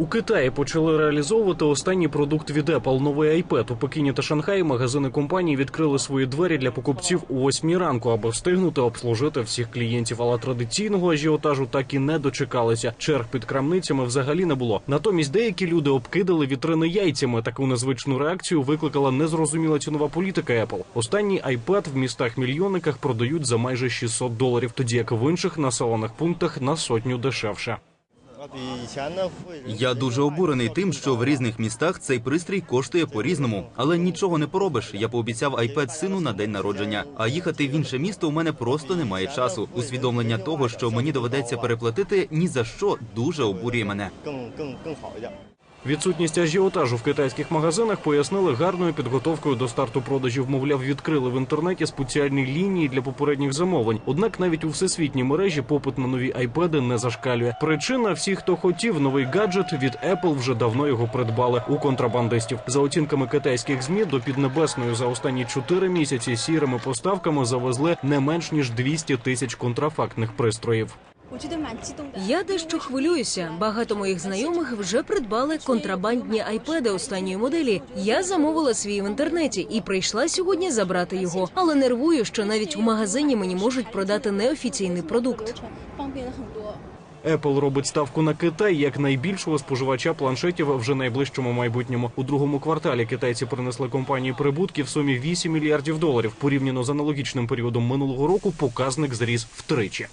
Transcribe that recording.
У Китаї почали реалізовувати останній продукт від Apple – новий iPad. У Пекіні та Шанхаї магазини компанії відкрили свої двері для покупців у восьмій ранку, аби встигнути обслужити всіх клієнтів. Але традиційного ажіотажу так і не дочекалися. Черг під крамницями взагалі не було. Натомість деякі люди обкидали вітрини яйцями. Таку незвичну реакцію викликала незрозуміла цінова політика Apple. Останній iPad в містах-мільйонниках продають за майже 600 доларів, тоді як в інших населених пунктах на сотню дешевше. Я дуже обурений тим, що в різних містах цей пристрій коштує по-різному, але нічого не поробиш. Я пообіцяв iPad сину на день народження. А їхати в інше місто у мене просто немає часу. Усвідомлення того, що мені доведеться переплатити ні за що дуже обурює мене. Відсутність ажіотажу в китайських магазинах пояснили гарною підготовкою до старту продажів. Мовляв, відкрили в інтернеті спеціальні лінії для попередніх замовлень. Однак навіть у всесвітній мережі попит на нові айпеди не зашкалює. Причина всі, хто хотів новий гаджет від Apple, вже давно його придбали у контрабандистів. За оцінками китайських змі до піднебесної за останні 4 місяці сірими поставками завезли не менш ніж 200 тисяч контрафактних пристроїв. Я дещо хвилююся. Багато моїх знайомих вже придбали контрабандні айпеди останньої моделі. Я замовила свій в інтернеті і прийшла сьогодні забрати його, але нервую, що навіть в магазині мені можуть продати неофіційний продукт. Apple робить ставку на Китай як найбільшого споживача планшетів вже найближчому майбутньому. У другому кварталі китайці принесли компанії прибутки в сумі 8 мільярдів доларів. Порівняно з аналогічним періодом минулого року показник зріс втричі.